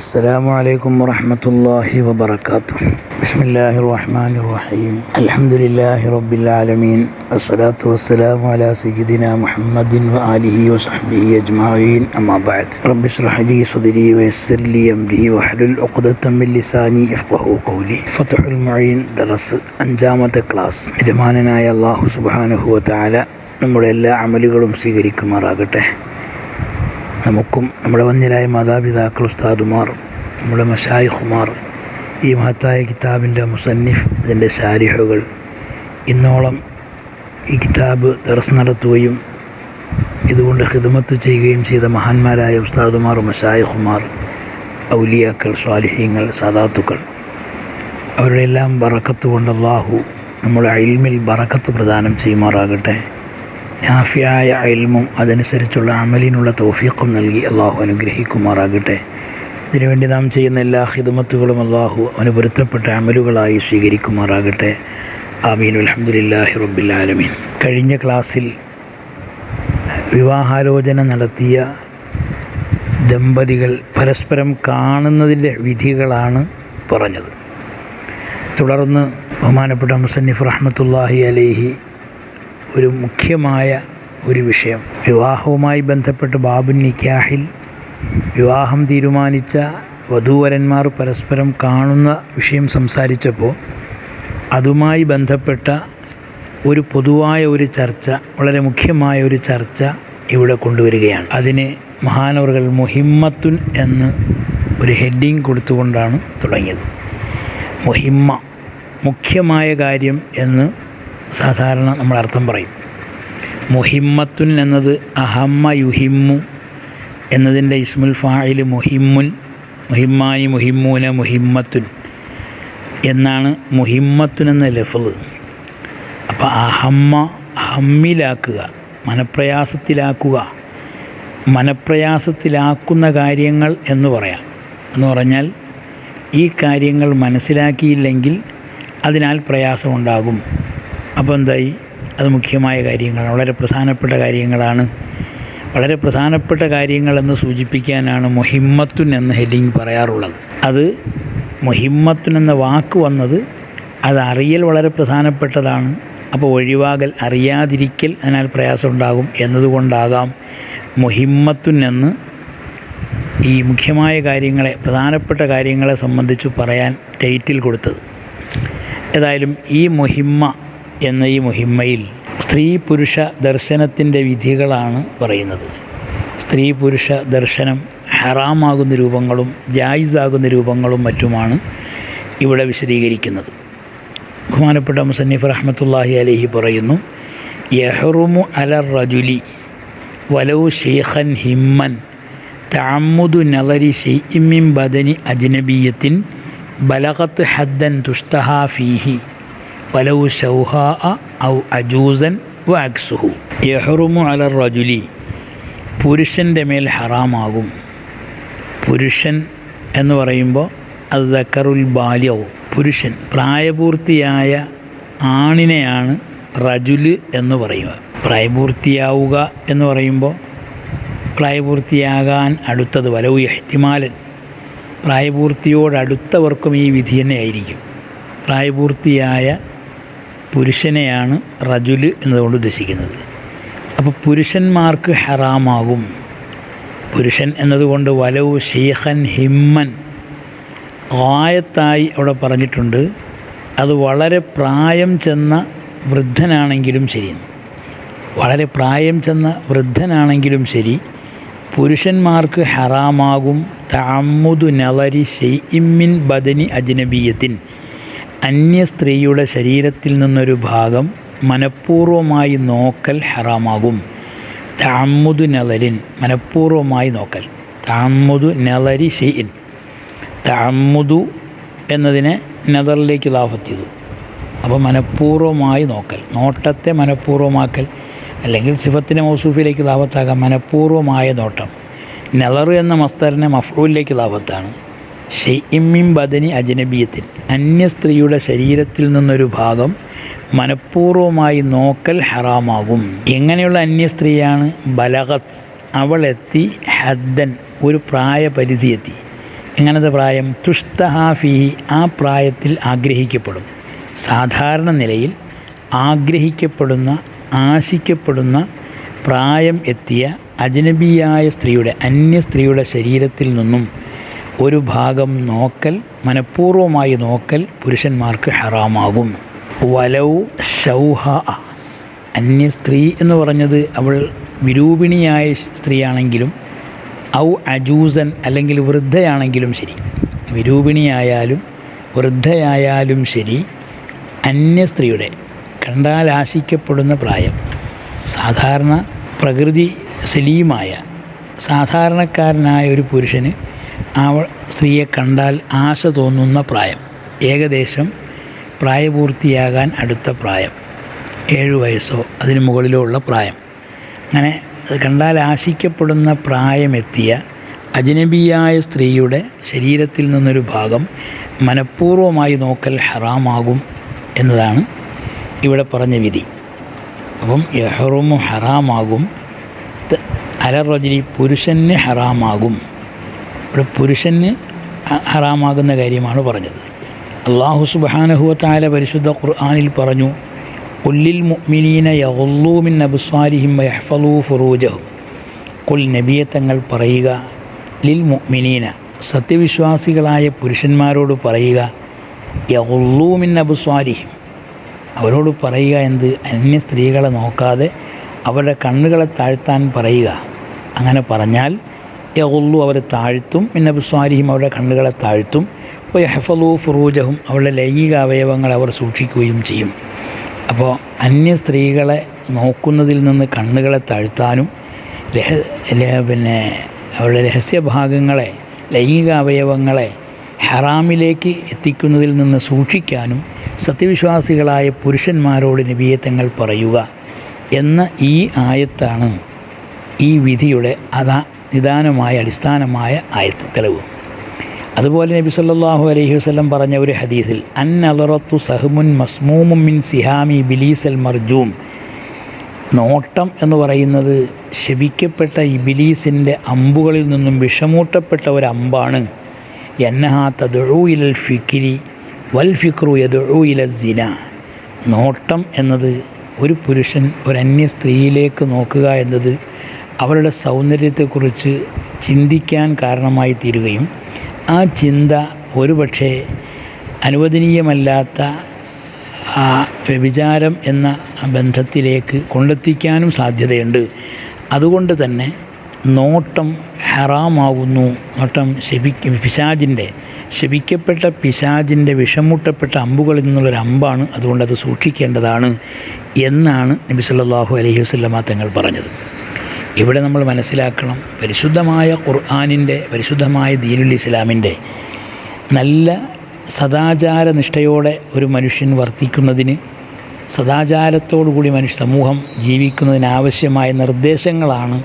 السلام عليكم ورحمة الله وبركاته بسم الله الرحمن الرحيم الحمد لله رب العالمين والصلاة والسلام على سيدنا محمد وآله وصحبه أجمعين أما بعد رب اشرح لي صدري ويسر لي أمري واحلل عقدة من لساني يفقه قولي فتح المعين درس അഞ്ചാമത്തെ ക്ലാസ് യജമാനനായ അള്ളാഹു സുബാനുഹുവ താല നമ്മുടെ എല്ലാ അമലുകളും സ്വീകരിക്കുമാറാകട്ടെ നമുക്കും നമ്മുടെ വന്യരായ മാതാപിതാക്കൾ ഉസ്താദുമാർ നമ്മുടെ മഷായിഹുമാർ ഈ മഹത്തായ കിതാബിന്റെ മുസന്നിഫ് ഇതിന്റെ ശാരിഹുകൾ ഇന്നോളം ഈ കിതാബ് ദർസ് നടത്തുകയും ഇതുകൊണ്ട് ഹിദമത്ത് ചെയ്യുകയും ചെയ്ത മഹാന്മാരായ ഉസ്താദുമാർ മഷായിഹുമാർ ഔലിയാക്കൾ സ്വാലിഹ്യങ്ങൾ സദാത്തുക്കൾ അവരുടെ എല്ലാം ബറക്കത്ത് കൊണ്ട് നമ്മുടെ അയിൽമിൽ ബറക്കത്ത് പ്രദാനം ചെയ്യുമാറാകട്ടെ. നാഫിയായ അയൽമും അതനുസരിച്ചുള്ള അമലിനുള്ള തോഫീഖും നൽകി അള്ളാഹു അനുഗ്രഹിക്കുമാറാകട്ടെ. ഇതിനുവേണ്ടി നാം ചെയ്യുന്ന എല്ലാ ഹിദമത്തുകളും അള്ളാഹു അവന് പൊരുത്തപ്പെട്ട അമലുകളായി സ്വീകരിക്കുമാറാകട്ടെ. ആമീൻ. അലഹമുല്ലാഹി റബ്ബിലാലമീൻ കഴിഞ്ഞ ക്ലാസ്സിൽ വിവാഹാലോചന നടത്തിയ ദമ്പതികൾ പരസ്പരം കാണുന്നതിന്റെ വിധികളാണ് പറഞ്ഞത്. തുടർന്ന് ബഹുമാനപ്പെട്ട മുസന്നിഫ് റഹ്മത്തുല്ലാഹി അലേഹി ഒരു മുഖ്യമായ ഒരു വിഷയം. വിവാഹവുമായി ബന്ധപ്പെട്ട് ബാബു നിക്കാഹിൽ വിവാഹം തീരുമാനിച്ച വധൂവരന്മാർ പരസ്പരം കാണുന്ന വിഷയം സംസാരിച്ചപ്പോൾ അതുമായി ബന്ധപ്പെട്ട ഒരു പൊതുവായ ഒരു ചർച്ച വളരെ മുഖ്യമായ ഒരു ചർച്ച ഇവിടെ കൊണ്ടുവരികയാണ്. അതിനെ മഹാനവറുകൾ മുഹിമ്മത്തുൻ എന്ന് ഒരു ഹെഡിങ് കൊടുത്തുകൊണ്ടാണ് തുടങ്ങിയത്. മുഹിമ്മ മുഖ്യമായ കാര്യം എന്ന് സാധാരണ നമ്മൾ അർത്ഥം പറയും. മുഹിമ്മത്തുൻ എന്നത് അഹമ്മ യുഹിമ്മു എന്നതിന്റെ ഇസ്മുൽ ഫായിൽ മുഹിമ്മുൻ മുഹിമ്മാനി മുഹിമ്മൂന മുഹിമ്മത്തുൻ എന്നാണ് മുഹിമ്മത്തുൻ എന്ന ലഫ്ള് അപ്പോൾ അഹമ്മ ഹമ്മിലാക്കുക മനപ്രയാസത്തിലാക്കുക മനപ്രയാസത്തിലാക്കുന്ന കാര്യങ്ങൾ എന്ന് പറയാം. എന്ന് പറഞ്ഞാൽ ഈ കാര്യങ്ങൾ മനസ്സിലാക്കിയില്ലെങ്കിൽ അതിനാൽ പ്രയാസമുണ്ടാകും. അപ്പോൾ എന്തായി? അത് മുഖ്യമായ കാര്യങ്ങളാണ്. വളരെ പ്രധാനപ്പെട്ട കാര്യങ്ങളാണ്. വളരെ പ്രധാനപ്പെട്ട കാര്യങ്ങളെന്ന് സൂചിപ്പിക്കാനാണ് മൊഹിമ്മത്തുൻ എന്ന ഹെഡിങ് പറയാറുള്ളത്. അത് മൊഹിമ്മത്തുൻ എന്ന വാക്ക് വന്നത് അത് അറിയൽ വളരെ പ്രധാനപ്പെട്ടതാണ്. അപ്പോൾ ഒഴിവാകൽ അറിയാതിരിക്കൽ അതിനാൽ പ്രയാസം ഉണ്ടാകും എന്നതുകൊണ്ടാകാം മൊഹിമ്മത്തുൻ എന്ന് ഈ മുഖ്യമായ കാര്യങ്ങളെ പ്രധാനപ്പെട്ട കാര്യങ്ങളെ സംബന്ധിച്ച് പറയാൻ ടൈറ്റിൽ കൊടുത്തത്. ഏതായാലും ഈ മുഹിമ്മ എന്ന ഈ മുഹിമ്മയിൽ സ്ത്രീ പുരുഷ ദർശനത്തിന്റെ വിധികളാണ് പറയുന്നത്. സ്ത്രീ പുരുഷ ദർശനം ഹറാമാകുന്ന രൂപങ്ങളും ജായിസാകുന്ന രൂപങ്ങളും മറ്റുമാണ് ഇവിടെ വിശദീകരിക്കുന്നത്. ബഹുമാനപ്പെട്ട മുസന്നിഫ് റഹ്മത്തുല്ലാഹി അലഹി പറയുന്നു യഹ്റുമു അലർ റജുലി വലൗ ഷെയ്ഖൻ ഹിമ്മൻ താമുദു നലരി ഷെയ്മിം ബദനി അജ്നബിയത്തിൻ ബലകത്ത് ഹദ്ദൻ തുഷ്തഹ ഫീഹി. വലൗ ഷൗഹാ ഔ അജൂസൻ വാക്സുഹു യഹ്റുമു അലർ റജുലി. പുരുഷന്റെ മേൽ ഹറാമാകും. പുരുഷൻ എന്ന് പറയുമ്പോൾ അത് ദക്കറുൽ ബാല്യവും പുരുഷൻ. പ്രായപൂർത്തിയായ ആണിനെയാണ് റജുൽ എന്ന് പറയുക. പ്രായപൂർത്തിയാവുക എന്ന് പറയുമ്പോൾ പ്രായപൂർത്തിയാകാൻ അടുത്തത് വലവു എഹ്തിമാലൻ പ്രായപൂർത്തിയോടടുത്തവർക്കും ഈ വിധി തന്നെ ആയിരിക്കും. പ്രായപൂർത്തിയായ പുരുഷനെയാണ് റജുൽ എന്നതുകൊണ്ട് ഉദ്ദേശിക്കുന്നത്. അപ്പോൾ പുരുഷന്മാർക്ക് ഹറാമാകും. പുരുഷൻ എന്നതുകൊണ്ട് വലവു ഷെയ്ഖൻ ഹിമ്മൻ ആയത്തായി അവിടെ പറഞ്ഞിട്ടുണ്ട്. അത് വളരെ പ്രായം ചെന്ന വൃദ്ധനാണെങ്കിലും ശരി. വളരെ പ്രായം ചെന്ന വൃദ്ധനാണെങ്കിലും ശരി. പുരുഷന്മാർക്ക് ഹറാമാകും. തഅമ്മുദു നവരി ഷെയ്ഇമ്മിൻ ബദനി അജ്നബിയത്തിൻ. അന്യ സ്ത്രീയുടെ ശരീരത്തിൽ നിന്നൊരു ഭാഗം മനഃപൂർവമായി നോക്കൽ ഹറാമാകും. താമുദു നലരിൻ മനഃപൂർവമായി നോക്കൽ. താമുദു നലരി ഷെയ്ൻ താമുദു എന്നതിനെ നദറിലേക്ക് ലാഫത്ത് ചെയ്തു. അപ്പോൾ മനഃപൂർവമായി നോക്കൽ. നോട്ടത്തെ മനഃപൂർവമാക്കൽ അല്ലെങ്കിൽ സിഫത്തിനെ മൗസൂഫിലേക്ക് ലാഭത്താകാം മനഃപൂർവമായ നോട്ടം. നെലറ് എന്ന മസ്തറിനെ മഫ്റൂലിലേക്ക് ലാഭത്താണ് ഷെയ്മിം ബദനി അജനബീയത്തിൽ. അന്യ സ്ത്രീയുടെ ശരീരത്തിൽ നിന്നൊരു ഭാഗം മനഃപൂർവമായി നോക്കൽ ഹറാമാകും. എങ്ങനെയുള്ള അന്യ സ്ത്രീയാണ്? ബലഹത്ത് അവൾ എത്തി ഹദ്ദൻ ഒരു പ്രായപരിധി എത്തി എങ്ങനത്തെ പ്രായം? തുഷ്തഹാഫി ആ പ്രായത്തിൽ ആഗ്രഹിക്കപ്പെടും. സാധാരണ നിലയിൽ ആഗ്രഹിക്കപ്പെടുന്ന ആശിക്കപ്പെടുന്ന പ്രായം എത്തിയ അജനബിയായ സ്ത്രീയുടെ അന്യ സ്ത്രീയുടെ ശരീരത്തിൽ നിന്നും ഒരു ഭാഗം നോക്കൽ മനഃപൂർവമായി നോക്കൽ പുരുഷന്മാർക്ക് ഹറാമാകും. വലൗ ഷൗഹ അന്യ സ്ത്രീ എന്ന് പറഞ്ഞത് അവൾ വിരൂപിണിയായ സ്ത്രീയാണെങ്കിലും ഔ അജൂസൻ അല്ലെങ്കിൽ വൃദ്ധയാണെങ്കിലും ശരി. വിരൂപിണിയായാലും വൃദ്ധയായാലും ശരി അന്യ സ്ത്രീയുടെ കണ്ടാൽ ആശിക്കപ്പെടുന്ന പ്രായം. സാധാരണ പ്രകൃതി സലീമായ സാധാരണക്കാരനായ ഒരു പുരുഷന് ആ സ്ത്രീയെ കണ്ടാൽ ആശ തോന്നുന്ന പ്രായം. ഏകദേശം പ്രായപൂർത്തിയാകാൻ അടുത്ത പ്രായം. ഏഴു വയസ്സോ അതിന് മുകളിലോ ഉള്ള പ്രായം. അങ്ങനെ കണ്ടാൽ ആശിക്കപ്പെടുന്ന പ്രായമെത്തിയ അജനബിയായ സ്ത്രീയുടെ ശരീരത്തിൽ നിന്നൊരു ഭാഗം മനഃപൂർവമായി നോക്കൽ ഹറാമാകും എന്നതാണ് ഇവിടെ പറഞ്ഞ വിധി. അപ്പം യഹറുമു ഹറാമാകും. അലറജലി പുരുഷന് ഹറാമാകും. ഇവിടെ പുരുഷന് ഹറാമാകുന്ന കാര്യമാണ് പറഞ്ഞത്. അള്ളാഹു സുബാനഹുവത്തായ പരിശുദ്ധ ഖുർആാനിൽ പറഞ്ഞു കുല്ലിൽ മുഅ്മിനീന യഹുല്ലൂമിൻ അബുസ്വാരിഹിം യഹ്ഫലൂ ഫുറൂജഹും. കുൽ നബിയെ തങ്ങൾ പറയുക ലിൽ മുഅ്മിനീന സത്യവിശ്വാസികളായ പുരുഷന്മാരോട് പറയുക യഹുല്ലൂമിൻ അബുസ്വാരിഹിം അവരോട് പറയുക എന്ത്? അന്യ സ്ത്രീകളെ നോക്കാതെ അവരുടെ കണ്ണുകളെ താഴ്ത്താൻ പറയുക. അങ്ങനെ പറഞ്ഞാൽ യഗുല്ലു അവരെ താഴ്ത്തും. പിന്നെ സ്വാരിഹിം അവരുടെ കണ്ണുകളെ താഴ്ത്തും. വയഹ്ഫളൂ ഫുറൂജഹും അവരുടെ ലൈംഗിക അവയവങ്ങൾ അവർ സൂക്ഷിക്കുകയും ചെയ്യും. അപ്പോൾ അന്യ സ്ത്രീകളെ നോക്കുന്നതിൽ നിന്ന് കണ്ണുകളെ താഴ്ത്താനും രഹ പിന്നെ അവരുടെ രഹസ്യഭാഗങ്ങളെ ലൈംഗിക അവയവങ്ങളെ ഹറാമിലേക്ക് എത്തിക്കുന്നതിൽ നിന്ന് സൂക്ഷിക്കാനും സത്യവിശ്വാസികളായ പുരുഷന്മാരോട് നബീയത്തങ്ങൾ പറയുക എന്ന ഈ ആയത്താണ് ഈ വിധിയുടെ അതാ നിദാനമായ അടിസ്ഥാനമായ ആയത്ത് തെളിവ് അതുപോലെ നബി സല്ലാഹു അലൈഹി വസ്ലം പറഞ്ഞ ഒരു ഹദീസിൽ അൻ അലറത്തു സഹ്മുൻ മസ്മൂമും മിൻ സിഹാമി ബിലീസൽ മർജൂം. നോട്ടം എന്ന് പറയുന്നത് ശപിക്കപ്പെട്ട ഇബിലീസിന്റെ അമ്പുകളിൽ നിന്നും വിഷമൂട്ടപ്പെട്ട ഒരു അമ്പാണ്. എന്നഹാ തദുഴു ഇലൽ ഫിക്കിരി വൽ ഫിക്രു യദുഴു ഇല സിന. നോട്ടം എന്നത് ഒരു പുരുഷൻ ഒരു അന്യ സ്ത്രീയിലേക്ക് നോക്കുക എന്നത് അവരുടെ സൗന്ദര്യത്തെക്കുറിച്ച് ചിന്തിക്കാൻ കാരണമായി തീരുകയും ആ ചിന്ത ഒരുപക്ഷെ അനുവദനീയമല്ലാത്ത ആ വ്യഭിചാരം എന്ന ബന്ധത്തിലേക്ക് കൊണ്ടെത്തിക്കാനും സാധ്യതയുണ്ട്. അതുകൊണ്ട് തന്നെ നോട്ടം ഹറാമാകുന്നു നോട്ടം ശപിക്ക പിശാജിന്റെ ശപിക്കപ്പെട്ട പിശാജിന്റെ വിഷമുട്ടപ്പെട്ട അമ്പുകളിൽ നിന്നുള്ളൊരു അമ്പാണ്. അതുകൊണ്ട് അത് സൂക്ഷിക്കേണ്ടതാണ് എന്നാണ് നബി സല്ലല്ലാഹു അലൈഹി വസല്ലമ തങ്ങൾ പറഞ്ഞത്. ഇവിടെ നമ്മൾ മനസ്സിലാക്കണം പരിശുദ്ധമായ ഖുർആാനിന്റെ പരിശുദ്ധമായ ദീനുൽ ഇസ്ലാമിന്റെ നല്ല സദാചാര നിഷ്ഠയോടെ ഒരു മനുഷ്യൻ വർത്തിക്കുന്നതിന് സദാചാരത്തോടുകൂടി മനുഷ്യ സമൂഹം ജീവിക്കുന്നതിനാവശ്യമായ നിർദ്ദേശങ്ങളാണ്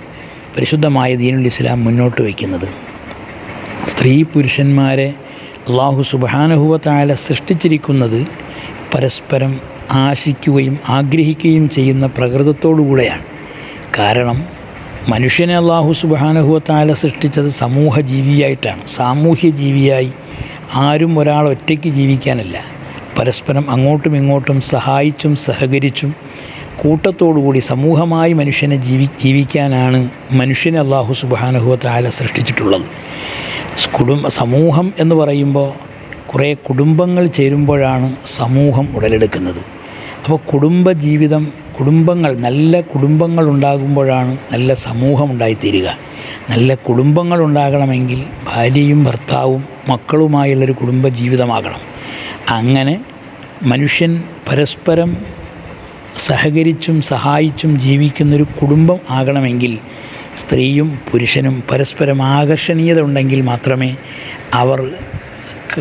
പരിശുദ്ധമായ ദീനുൽ ഇസ്ലാം മുന്നോട്ട് വയ്ക്കുന്നത്. സ്ത്രീ പുരുഷന്മാരെ അള്ളാഹു സുബാനുഭവത്തായ സൃഷ്ടിച്ചിരിക്കുന്നത് പരസ്പരം ആശിക്കുകയും ആഗ്രഹിക്കുകയും ചെയ്യുന്ന പ്രകൃതത്തോടുകൂടെയാണ് കാരണം മനുഷ്യനെ അള്ളാഹു സുബാനുഹുവത്താല സൃഷ്ടിച്ചത് സമൂഹ ജീവിയായിട്ടാണ് സാമൂഹ്യ ജീവിയായി ആരും ഒരാൾ ഒറ്റയ്ക്ക് ജീവിക്കാനല്ല. പരസ്പരം അങ്ങോട്ടും ഇങ്ങോട്ടും സഹായിച്ചും സഹകരിച്ചും കൂട്ടത്തോടുകൂടി സമൂഹമായി മനുഷ്യനെ ജീവി ജീവിക്കാനാണ് മനുഷ്യനെ അള്ളാഹു സുബാനുഹുവത്താല സൃഷ്ടിച്ചിട്ടുള്ളത്. കുടുംബ സമൂഹം എന്ന് പറയുമ്പോൾ കുറേ കുടുംബങ്ങൾ ചേരുമ്പോഴാണ് സമൂഹം ഉടലെടുക്കുന്നത്. അപ്പോൾ കുടുംബജീവിതം കുടുംബങ്ങൾ നല്ല കുടുംബങ്ങൾ ഉണ്ടാകുമ്പോഴാണ് നല്ല സമൂഹം ഉണ്ടായിത്തീരുക നല്ല കുടുംബങ്ങൾ ഉണ്ടാകണമെങ്കിൽ ഭാര്യയും ഭർത്താവും മക്കളുമായുള്ളൊരു കുടുംബ ജീവിതമാകണം അങ്ങനെ മനുഷ്യൻ പരസ്പരം സഹകരിച്ചും സഹായിച്ചും ജീവിക്കുന്നൊരു കുടുംബം ആകണമെങ്കിൽ സ്ത്രീയും പുരുഷനും പരസ്പരം ആകർഷണീയത ഉണ്ടെങ്കിൽ മാത്രമേ അവർ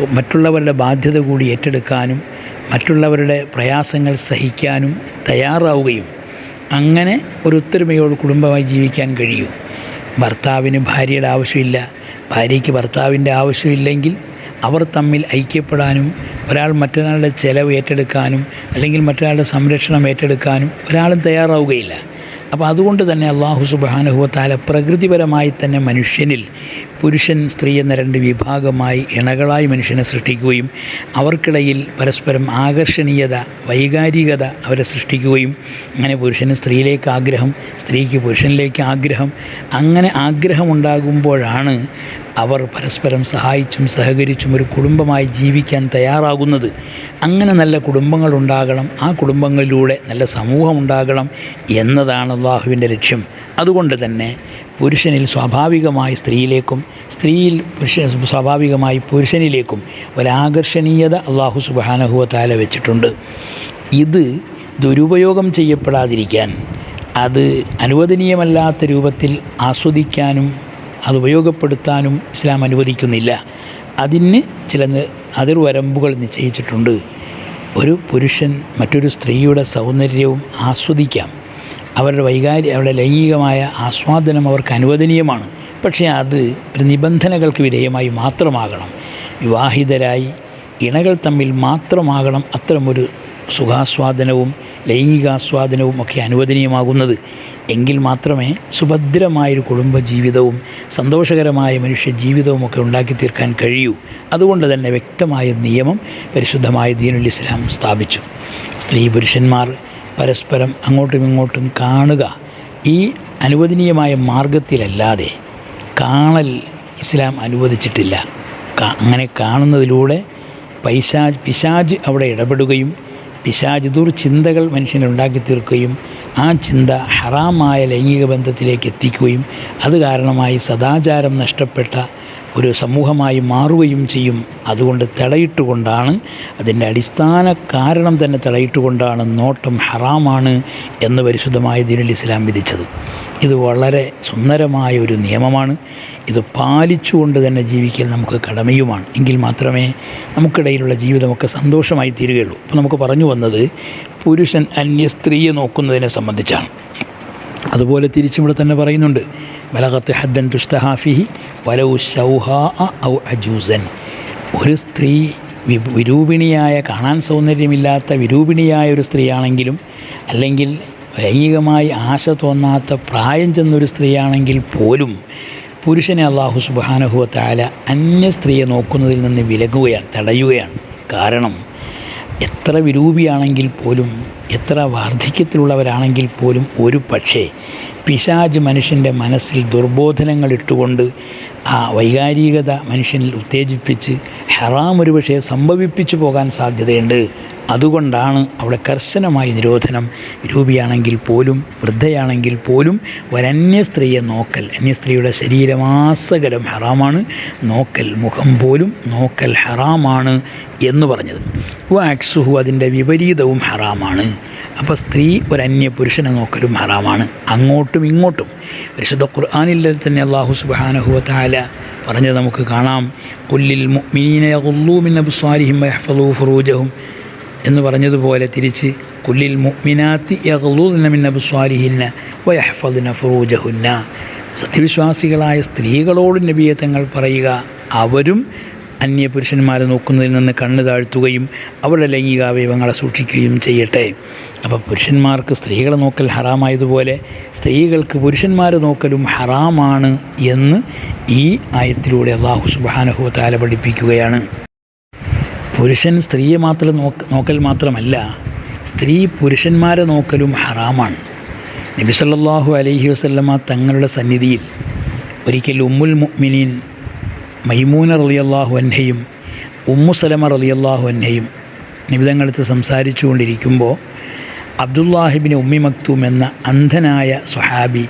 മറ്റുള്ളവരുടെ ബാധ്യത കൂടി ഏറ്റെടുക്കാനും മറ്റുള്ളവരുടെ പ്രയാസങ്ങൾ സഹിക്കാനും തയ്യാറാവുകയും അങ്ങനെ ഒരു ഒത്തൊരുമയോട് കുടുംബമായി ജീവിക്കാൻ കഴിയും. ഭർത്താവിന് ഭാര്യയുടെ ആവശ്യമില്ല. ഭാര്യയ്ക്ക് ഭർത്താവിന്റെ ആവശ്യമില്ലെങ്കിൽ അവർ തമ്മിൽ ഐക്യപ്പെടാനും ഒരാൾ മറ്റൊരാളുടെ ചെലവ് ഏറ്റെടുക്കാനും അല്ലെങ്കിൽ മറ്റൊരാളുടെ സംരക്ഷണം ഏറ്റെടുക്കാനും ഒരാളും തയ്യാറാവുകയില്ല. അപ്പോൾ അതുകൊണ്ട് തന്നെ അള്ളാഹു സുബാനുഹുവത്താല പ്രകൃതിപരമായി തന്നെ മനുഷ്യനിൽ പുരുഷൻ സ്ത്രീ എന്ന രണ്ട് വിഭാഗമായി ഇണകളായി മനുഷ്യനെ സൃഷ്ടിക്കുകയും അവർക്കിടയിൽ പരസ്പരം ആകർഷണീയത വൈകാരികത അവരെ സൃഷ്ടിക്കുകയും അങ്ങനെ പുരുഷന് സ്ത്രീയിലേക്ക് ആഗ്രഹം സ്ത്രീക്ക് പുരുഷനിലേക്ക് ആഗ്രഹം അങ്ങനെ ആഗ്രഹമുണ്ടാകുമ്പോഴാണ് അവർ പരസ്പരം സഹായിച്ചും സഹകരിച്ചും ഒരു കുടുംബമായി ജീവിക്കാൻ തയ്യാറാകുന്നത്. അങ്ങനെ നല്ല കുടുംബങ്ങൾ ഉണ്ടാകണം ആ കുടുംബങ്ങളിലൂടെ നല്ല സമൂഹം ഉണ്ടാകണം എന്നതാണ് അള്ളാഹുവിന്റെ ലക്ഷ്യം. അതുകൊണ്ട് തന്നെ പുരുഷനിൽ സ്വാഭാവികമായി സ്ത്രീയിലേക്കും സ്ത്രീയിൽ പുരുഷ സ്വാഭാവികമായി പുരുഷനിലേക്കും ഒരാകർഷണീയത അള്ളാഹു സുബാനഹുവ താല വെച്ചിട്ടുണ്ട്. ഇത് ദുരുപയോഗം ചെയ്യപ്പെടാതിരിക്കാൻ അത് അനുവദനീയമല്ലാത്ത രൂപത്തിൽ ആസ്വദിക്കാനും അത് ഉപയോഗപ്പെടുത്താനും ഇസ്ലാം അനുവദിക്കുന്നില്ല. അതിന് ചില അതിർവരമ്പുകൾ നിശ്ചയിച്ചിട്ടുണ്ട്. ഒരു പുരുഷൻ മറ്റൊരു സ്ത്രീയുടെ സൗന്ദര്യവും ആസ്വദിക്കാം. അവരുടെ വൈകാരി അവരുടെ ലൈംഗികമായ ആസ്വാദനം അവർക്ക് അനുവദനീയമാണ്. പക്ഷേ അത് ഒരു നിബന്ധനകൾക്ക് വിധേയമായി മാത്രമാകണം. വിവാഹിതരായി ഇണകൾ തമ്മിൽ മാത്രമാകണം അത്തരമൊരു സുഖാസ്വാദനവും ലൈംഗികാസ്വാദനവും ഒക്കെ അനുവദനീയമാകുന്നത്. എങ്കിൽ മാത്രമേ സുഭദ്രമായൊരു കുടുംബജീവിതവും സന്തോഷകരമായ മനുഷ്യ ജീവിതവും ഒക്കെ ഉണ്ടാക്കി തീർക്കാൻ കഴിയൂ. അതുകൊണ്ട് തന്നെ വ്യക്തമായ നിയമം പരിശുദ്ധമായ ദീനുൽ ഇസ്ലാം സ്ഥാപിച്ചു. സ്ത്രീ പുരുഷന്മാർ പരസ്പരം അങ്ങോട്ടും ഇങ്ങോട്ടും കാണുക ഈ അനുവദനീയമായ മാർഗത്തിലല്ലാതെ കാണൽ ഇസ്ലാം അനുവദിച്ചിട്ടില്ല. അങ്ങനെ കാണുന്നതിലൂടെ പൈശാജ് പിശാജ് അവിടെ ഇടപെടുകയും പിശാജ് ദുർചിന്തകൾ മനുഷ്യനെ ഉണ്ടാക്കി തീർക്കുകയും ആ ചിന്ത ഹറാമായ ലൈംഗിക ബന്ധത്തിലേക്ക് എത്തിക്കുകയും അത് കാരണമായി സദാചാരം നഷ്ടപ്പെട്ട ഒരു സമൂഹമായി മാറുകയും ചെയ്യും. അതുകൊണ്ട് തടയിട്ടുകൊണ്ടാണ് അതിന്റെ അടിസ്ഥാന കാരണം തന്നെ തടയിട്ടുകൊണ്ടാണ് നോട്ടം ഹറാമാണ് എന്ന് പരിശുദ്ധമായ ദീനുൽ ഇസ്ലാം വിധിച്ചത്. ഇത് വളരെ സുന്ദരമായ ഒരു നിയമമാണ്. ഇത് പാലിച്ചുകൊണ്ട് തന്നെ ജീവിക്കൽ നമുക്ക് കടമയുമാണ്. എങ്കിൽ മാത്രമേ നമുക്കിടയിലുള്ള ജീവിതമൊക്കെ സന്തോഷമായി തീരുകയുള്ളൂ. അപ്പോൾ നമുക്ക് പറഞ്ഞു വന്നത് പുരുഷൻ അന്യ സ്ത്രീയെ നോക്കുന്നതിനെ സംബന്ധിച്ചാണ്. അതുപോലെ തിരിച്ചും തന്നെ പറയുന്നുണ്ട്. ബലകത്ത് ഹദ്ദൻ തുസ്തഹാഫിഹി വലൗ ഷൗഹാ ഔ അജൂസൻ. ഒരു സ്ത്രീ വിരൂപിണിയായ കാണാൻ സൗന്ദര്യമില്ലാത്ത വിരൂപിണിയായ ഒരു സ്ത്രീയാണെങ്കിലും അല്ലെങ്കിൽ ലൈംഗികമായി ആശ തോന്നാത്ത പ്രായം ചെന്നൊരു സ്ത്രീയാണെങ്കിൽ പോലും പുരുഷനെ അള്ളാഹു സുബാനഹുവ താല അന്യ സ്ത്രീയെ നോക്കുന്നതിൽ നിന്ന് വിലകുകയാണ് തടയുകയാണ്. കാരണം എത്ര വിരൂപിയാണെങ്കിൽ പോലും എത്ര വാർദ്ധക്യത്തിലുള്ളവരാണെങ്കിൽ പോലും ഒരു പക്ഷേ പിശാജ് മനുഷ്യന്റെ മനസ്സിൽ ദുർബോധനങ്ങൾ ഇട്ടുകൊണ്ട് ആ വൈകാരികത മനുഷ്യനിൽ ഉത്തേജിപ്പിച്ച് ഹറാം ഒരു പക്ഷേ സംഭവിപ്പിച്ചു പോകാൻ സാധ്യതയുണ്ട്. അതുകൊണ്ടാണ് അവിടെ കർശനമായ നിരോധനം. രൂപിയാണെങ്കിൽ പോലും വൃദ്ധയാണെങ്കിൽ പോലും ഒരന്യ സ്ത്രീയെ നോക്കൽ. അന്യ സ്ത്രീയുടെ ശരീരമാസകലം ഹറാമാണ്. നോക്കൽ മുഖം പോലും നോക്കൽ ഹറാമാണ് എന്ന് പറഞ്ഞത്. വാക്സുഹു അതിന്റെ വിപരീതവും ഹറാമാണ്. അപ്പോൾ സ്ത്രീ ഒരു അന്യ പുരുഷനെ നോക്കലും ഹറാമാണ്. അങ്ങോട്ടും ഇങ്ങോട്ടും. പരിശുദ്ധ ഖുർആാനിൽ തന്നെ അള്ളാഹു സുബാനഹുവ താല പറഞ്ഞത് നമുക്ക് കാണാം. കുല്ലിൽ ഫുറൂജഹും. എന്ന് പറഞ്ഞതുപോലെ തിരിച്ച് കുല്ലിൽ മുഅ്മിനാത്തി സത്യവിശ്വാസികളായ സ്ത്രീകളോട് നബിയെ തങ്ങൾ പറയുക അവരും അന്യ പുരുഷന്മാരെ നോക്കുന്നതിൽ നിന്ന് കണ്ണ് താഴ്ത്തുകയും അവരുടെ ലൈംഗികാവയവങ്ങളെ സൂക്ഷിക്കുകയും ചെയ്യട്ടെ. അപ്പോൾ പുരുഷന്മാർക്ക് സ്ത്രീകളെ നോക്കൽ ഹറാമായതുപോലെ സ്ത്രീകൾക്ക് പുരുഷന്മാരെ നോക്കലും ഹറാമാണ് എന്ന് ഈ ആയത്തിലൂടെ അള്ളാഹു സുബാനഹു താല പഠിപ്പിക്കുകയാണ്. പുരുഷൻ സ്ത്രീയെ മാത്രം നോക്ക നോക്കൽ മാത്രമല്ല സ്ത്രീ പുരുഷന്മാരെ നോക്കലും ഹറാമാണ്. നബി സല്ലല്ലാഹു അലൈഹി വസല്ലമ തങ്ങളുടെ സന്നിധിയിൽ ഒരിക്കൽ ഉമ്മുൽ മുഅ്മിനീൻ മൈമൂന റളിയല്ലാഹു അൻഹയും ഉമ്മു സലമ റളിയല്ലാഹു അൻഹയും നിമിതങ്ങളെടുത്ത് സംസാരിച്ചു കൊണ്ടിരിക്കുമ്പോൾ അബ്ദുല്ലാഹിബിൻ ഉമ്മി മക്തൂം എന്ന അന്ധനായ സുഹാബി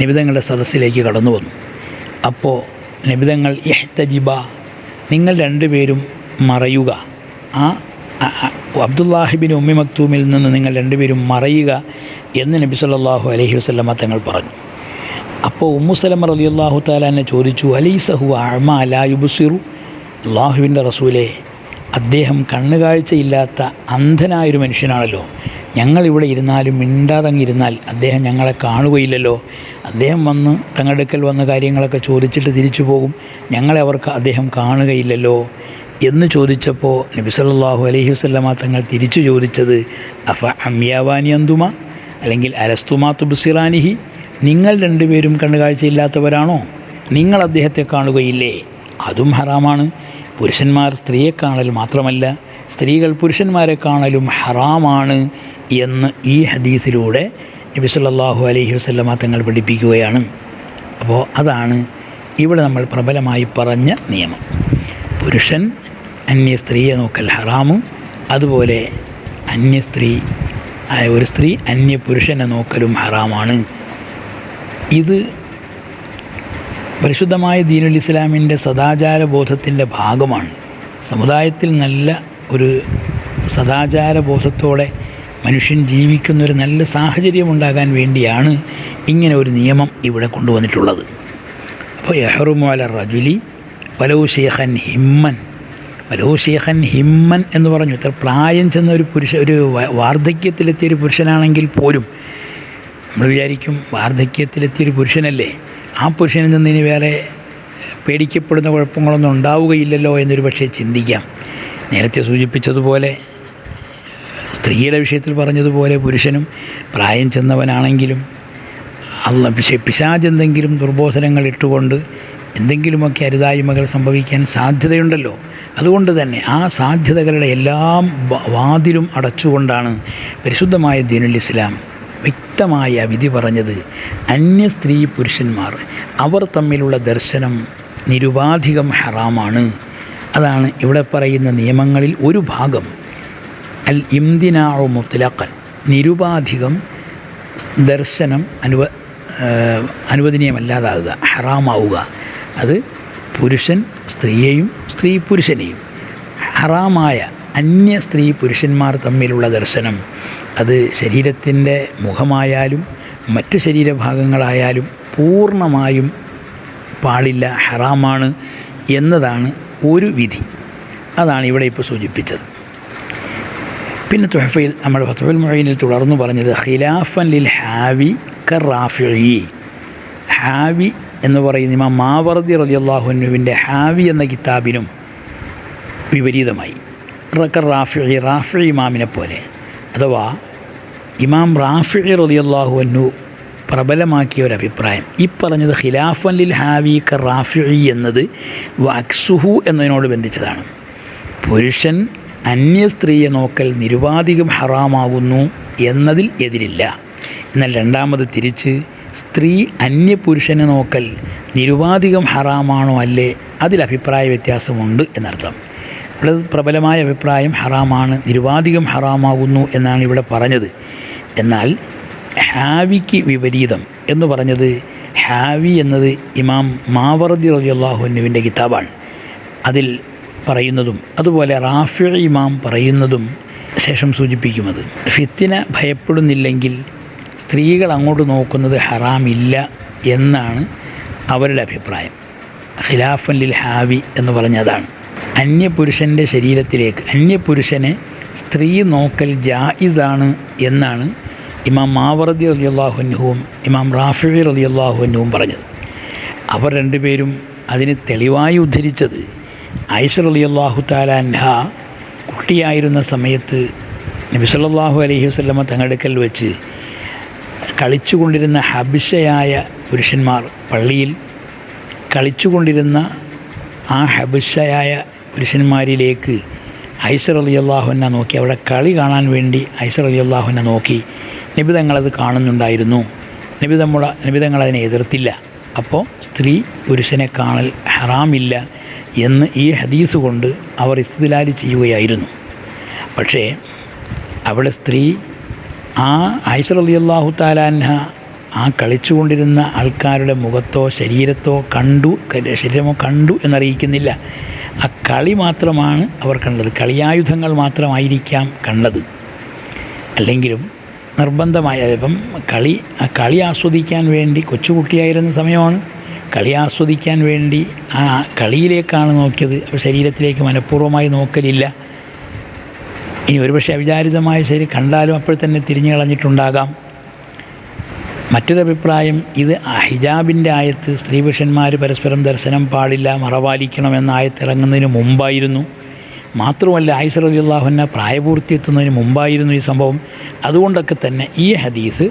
നിബിതങ്ങളുടെ സദസ്സിലേക്ക് കടന്നു വന്നു. അപ്പോൾ നിബിതങ്ങൾ ഇഹ്തജിബ നിങ്ങൾ രണ്ടുപേരും മറയുക. ആ അബ്ദുല്ലാഹിബിൻ ഉമ്മി മക്തൂമിൽ നിന്ന് നിങ്ങൾ രണ്ടുപേരും മറയുക എന്ന് നബി സല്ലല്ലാഹു അലൈഹി വസല്ലമ തങ്ങൾ പറഞ്ഞു. അപ്പോൾ ഉമ്മു അലി അള്ളാഹു താലാനെ ചോദിച്ചു അലൈസഹു അഴമ അലായുബുസിറു അള്ളാഹുവിന്റെ റസൂലെ അദ്ദേഹം കണ്ണുകാഴ്ചയില്ലാത്ത അന്ധനായൊരു മനുഷ്യനാണല്ലോ. ഞങ്ങളിവിടെ ഇരുന്നാലും മിണ്ടാതങ്ങിരുന്നാൽ അദ്ദേഹം ഞങ്ങളെ കാണുകയില്ലല്ലോ. അദ്ദേഹം വന്ന് തങ്ങളുടെ അടുക്കൽ വന്ന കാര്യങ്ങളൊക്കെ ചോദിച്ചിട്ട് തിരിച്ചു പോകും. ഞങ്ങളെ അവർക്ക് അദ്ദേഹം കാണുകയില്ലല്ലോ. എന്ന് ചോദിച്ചപ്പോൾ നബി സല്ലല്ലാഹു അലൈഹി വസല്ലമ തങ്ങൾ തിരിച്ചു ചോദിച്ചത് അഫ അമ്യാവാനി അന്തുമ? അല്ലെങ്കിൽ അലസ്തുമാ ബുസിറാനിഹി നിങ്ങൾ രണ്ടുപേരും കണ്ണുകാഴ്ചയില്ലാത്തവരാണോ? നിങ്ങൾ അദ്ദേഹത്തെ കാണുകയില്ലേ? അതും ഹറാമാണ്. പുരുഷന്മാർ സ്ത്രീയെ കാണൽ മാത്രമല്ല സ്ത്രീകൾ പുരുഷന്മാരെ കാണലും ഹറാമാണ് എന്ന് ഈ ഹദീസിലൂടെ നബി സല്ലല്ലാഹു അലൈഹി വസല്ലമ തങ്ങൾ പഠിപ്പിക്കുകയാണ്. അപ്പോൾ അതാണ് ഇവിടെ നമ്മൾ പ്രബലമായി പറഞ്ഞ നിയമം. പുരുഷൻ അന്യ സ്ത്രീയെ നോക്കൽ ഹറാമും അതുപോലെ അന്യ സ്ത്രീ ഒരു സ്ത്രീ അന്യ പുരുഷനെ നോക്കലും ഹറാമാണ്. ഇത് പരിശുദ്ധമായ ദീനുൽ ഇസ്ലാമിന്റെ സദാചാര ബോധത്തിന്റെ ഭാഗമാണ്. സമുദായത്തിൽ നല്ല ഒരു സദാചാര ബോധത്തോടെ മനുഷ്യൻ ജീവിക്കുന്ന ഒരു നല്ല സാഹചര്യം ഉണ്ടാകാൻ വേണ്ടിയാണ് ഇങ്ങനെ ഒരു നിയമം ഇവിടെ കൊണ്ടുവന്നിട്ടുള്ളത്. അപ്പോൾ യഹറുമു അല റജുലി വലോ ഷേഖൻ ഹിമ്മൻ വലോ ഹിമ്മൻ എന്ന് പറഞ്ഞു. ഇത്ര പ്രായം ചെന്ന ഒരു പുരുഷ ഒരു വാർദ്ധക്യത്തിലെത്തിയ ഒരു പുരുഷനാണെങ്കിൽ പോലും നമ്മൾ വിചാരിക്കും വാർദ്ധക്യത്തിലെത്തിയൊരു പുരുഷനല്ലേ? ആ പുരുഷനിൽ നിന്ന് ഇനി വേറെ പേടിക്കപ്പെടുന്ന കുഴപ്പങ്ങളൊന്നും ഉണ്ടാവുകയില്ലല്ലോ എന്നൊരു പക്ഷേ ചിന്തിക്കാം. നേരത്തെ സൂചിപ്പിച്ചതുപോലെ സ്ത്രീയുടെ വിഷയത്തിൽ പറഞ്ഞതുപോലെ പുരുഷനും പ്രായം ചെന്നവനാണെങ്കിലും അല്ല പിശ പിശാജ് എന്തെങ്കിലും ദുർബോധനങ്ങൾ ഇട്ടുകൊണ്ട് എന്തെങ്കിലുമൊക്കെ അരുതായ്മകൾ സംഭവിക്കാൻ സാധ്യതയുണ്ടല്ലോ. അതുകൊണ്ട് തന്നെ ആ സാധ്യതകളുടെ എല്ലാം വാതിലും അടച്ചുകൊണ്ടാണ് പരിശുദ്ധമായ ദീനുൽ ഇസ്ലാം വ്യക്തമായ വിധി പറഞ്ഞത് അന്യ സ്ത്രീ പുരുഷന്മാർ. അവർ തമ്മിലുള്ള ദർശനം നിരുപാധികം ഹറാമാണ്. അതാണ് ഇവിടെ പറയുന്ന നിയമങ്ങളിൽ ഒരു ഭാഗം. അൽ ഇംദിനാഴു മുത്തലാക്കൽ നിരുപാധികം ദർശനം അനുവ അനുവദനീയമല്ലാതാവുക ഹറാമാവുക. അത് പുരുഷൻ സ്ത്രീയെയും സ്ത്രീ പുരുഷനെയും ഹറാമായ അന്യ സ്ത്രീ പുരുഷന്മാർ തമ്മിലുള്ള ദർശനം. അത് ശരീരത്തിന്റെ മുഖമായാലും മറ്റ് ശരീരഭാഗങ്ങളായാലും പൂർണമായും പാടില്ല ഹറാമാണ് എന്നതാണ് ഒരു വിധി. അതാണ് ഇവിടെ ഇപ്പോൾ സൂചിപ്പിച്ചത്. പിന്നെ തുഹഫയിൽ നമ്മൾ ഫത്തുൽ മൊഹീനിൽ തുടർന്നു പറഞ്ഞത് ഖിലാഫൻ ലിൽ ഹാവി കറാഫി ഹാവി എന്ന് പറയുന്ന ഇമാം മാവർദി റലിയല്ലാഹുനുവിന്റെ ഹാവി എന്ന കിതാബിനും വിപരീതമായി. റക്കർ റാഫി റാഫി ഇമാമിനെ പോലെ. അഥവാ ഇമാം റാഫി റലിയല്ലാഹു അന്നു പ്രബലമാക്കിയ ഒരു അഭിപ്രായം. ഈ പറഞ്ഞത് ഖിലാഫൻ ലിൽ ഹാവി ക റാഫി എന്നത് വക്സുഹു എന്നതിനോട് ബന്ധിച്ചതാണ്. പുരുഷൻ അന്യ സ്ത്രീയെ നോക്കൽ നിരുപാധികം ഹറാമാകുന്നു എന്നതിൽ എതിരില്ല. എന്നാൽ രണ്ടാമത് തിരിച്ച് സ്ത്രീ അന്യ പുരുഷനെ നോക്കൽ നിരുപാധികം ഹറാമാണോ അല്ലേ അതിൽ അഭിപ്രായ വ്യത്യാസമുണ്ട് എന്നർത്ഥം. ഇവിടെ പ്രബലമായ അഭിപ്രായം ഹറാമാണ്. നിരുപാധികം ഹറാമാകുന്നു എന്നാണ് ഇവിടെ പറഞ്ഞത്. എന്നാൽ ഹാവിക്ക് വിപരീതം എന്ന് പറഞ്ഞത് ഹാവി എന്നത് ഇമാം മാവറദി അള്ളാഹുനുവിന്റെ കിതാബാണ്. അതിൽ പറയുന്നതും അതുപോലെ റാഫി ഇമാം പറയുന്നതും ശേഷം സൂചിപ്പിക്കുന്നത്. ഫിത്തിന ഭയപ്പെടുന്നില്ലെങ്കിൽ സ്ത്രീകൾ അങ്ങോട്ട് നോക്കുന്നത് ഹറാമില്ല എന്നാണ് അവരുടെ അഭിപ്രായം. ഖിലാഫൻ ലിൽ ഹാവി എന്ന് പറഞ്ഞതാണ്. അന്യപുരുഷന്റെ ശരീരത്തിലേക്ക് അന്യപുരുഷനെ സ്ത്രീ നോക്കൽ ജായിസാണ് എന്നാണ് ഇമാം മാവറദി റളിയല്ലാഹുവിനും ഇമാം റാഫി റളിയല്ലാഹുവിനും പറഞ്ഞത്. അവർ രണ്ടുപേരും അതിന് തെളിവായി ഉദ്ധരിച്ചത് ഐഷ റളിയല്ലാഹു അള്ളാഹു അൻഹ കുട്ടിയായിരുന്ന സമയത്ത് നബി സല്ലല്ലാഹു അലൈഹി വസല്ലമ തങ്ങടുക്കൽ വെച്ച് കളിച്ചുകൊണ്ടിരുന്ന ഹബിഷയായ പുരുഷന്മാർ പള്ളിയിൽ കളിച്ചുകൊണ്ടിരുന്ന ആ ഹബിഷയായ പുരുഷന്മാരിലേക്ക് ഐസർ അലി അള്ളാഹുവിനെ നോക്കി അവിടെ കളി കാണാൻ വേണ്ടി ഐസർ അലി അള്ളാഹുവിനെ നോക്കി. നബി തങ്ങളത് കാണുന്നുണ്ടായിരുന്നു. നബി നമ്മുടെ നബി തങ്ങൾ അതിനെ എതിർത്തില്ല. അപ്പോൾ സ്ത്രീ പുരുഷനെ കാണൽ ഹറാമില്ല എന്ന് ഈ ഹദീസ് കൊണ്ട് അവർ ഇസ്തിലാലി ചെയ്യുകയായിരുന്നു. പക്ഷേ അവിടെ സ്ത്രീ ആ ഐസർ അലി അള്ളാഹു താലാൻഹ ആ കളിച്ചുകൊണ്ടിരുന്ന ആൾക്കാരുടെ മുഖത്തോ ശരീരത്തോ കണ്ടു ശരീരമോ കണ്ടു എന്നറിയിക്കുന്നില്ല. ആ കളി മാത്രമാണ് അവർ കണ്ടത്. കളിയായുധങ്ങൾ മാത്രമായിരിക്കാം കണ്ടത്. അല്ലെങ്കിലും നിർബന്ധമായ ഇപ്പം കളി ആ കളി ആസ്വദിക്കാൻ വേണ്ടി കൊച്ചുകുട്ടിയായിരുന്ന സമയമാണ്. കളി ആസ്വദിക്കാൻ വേണ്ടി ആ കളിയിലേക്കാണ് നോക്കിയത്. അപ്പോൾ ശരീരത്തിലേക്ക് മനഃപൂർവമായി നോക്കലില്ല. ഇനി ഒരുപക്ഷെ അവിചാരിതമായ ശരി കണ്ടാലും അപ്പോൾ തന്നെ തിരിഞ്ഞു കളഞ്ഞിട്ടുണ്ടാകാം മറ്റൊരഭിപ്രായം ഇത് ഹിജാബിന്റെ ആയത്ത് സ്ത്രീ പുരുഷന്മാർ പരസ്പരം ദർശനം പാടില്ല മറവാലിക്കണം എന്ന ആയത്ത് ഇറങ്ങുന്നതിന് മുമ്പായിരുന്നു. മാത്രമല്ല ആയിഷ റളിയല്ലാഹുവിനെ പ്രായപൂർത്തി എത്തുന്നതിന് മുമ്പായിരുന്നു ഈ സംഭവം. അതുകൊണ്ടൊക്കെ തന്നെ ഈ ഹദീസ്